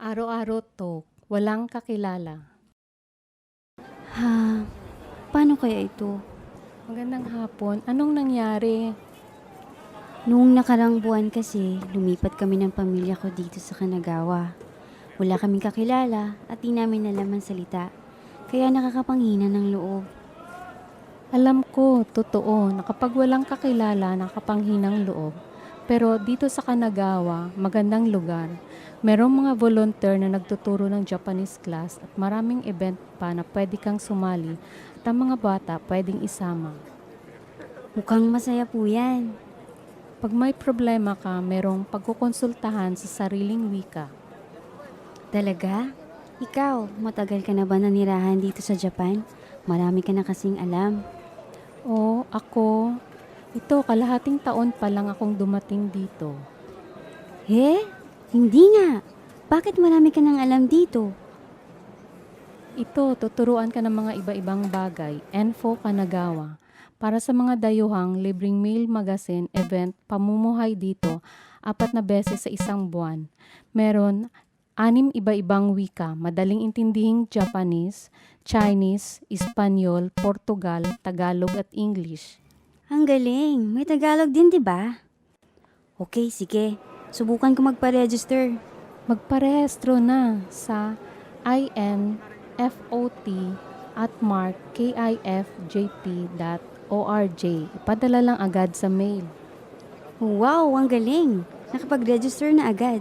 Araw-araw to, walang kakilala. Ha, paano kaya ito? Magandang hapon, anong nangyari? Noong nakarang buwan kasi, lumipat kami ng pamilya ko dito sa Kanagawa. Wala kaming kakilala at di namin alam ang salita. Kaya nakakapanghina ng loob. Alam ko, totoo, na kapag walang kakilala, nakapanghinang loob. Pero dito sa Kanagawa, magandang lugar. Merong mga volunteer na nagtuturo ng Japanese class at maraming event pa na pwede kang sumali at ang mga bata pwedeng isama. Mukhang masaya po yan. Pag may problema ka, merong pagkukonsultahan sa sariling wika. Talaga? Ikaw, matagal ka na ba nanirahan dito sa Japan? Marami ka na kasing alam. O, ako, ito, kalahating taon pa lang akong dumating dito. He? Hindi nga. Bakit marami ka nang alam dito? Ito, tuturuan ka ng mga iba-ibang bagay. Enfo Kanagawa. Para sa mga dayuhang libreng mail magazine event pamumuhay dito apat na beses sa isang buwan. Meron anim iba-ibang wika, madaling intindihing Japanese, Chinese, Espanyol, Portugal, Tagalog at English. Ang galing. May Tagalog din, di ba? Okay, sige. Subukan ko magpa-register. Magparehistro na sa infot at markkifjp.org. Ipadala lang agad sa mail. Wow, ang galing. Nakapag-register na agad.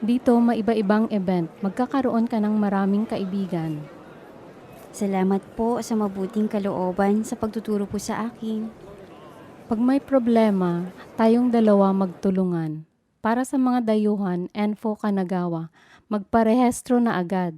Dito, maiba-ibang event. Magkakaroon ka ng maraming kaibigan. Salamat po sa mabuting kalooban sa pagtuturo po sa akin. Pag may problema, tayong dalawa magtulungan. Para sa mga dayuhan, Enfo Kanagawa, magparehistro na agad.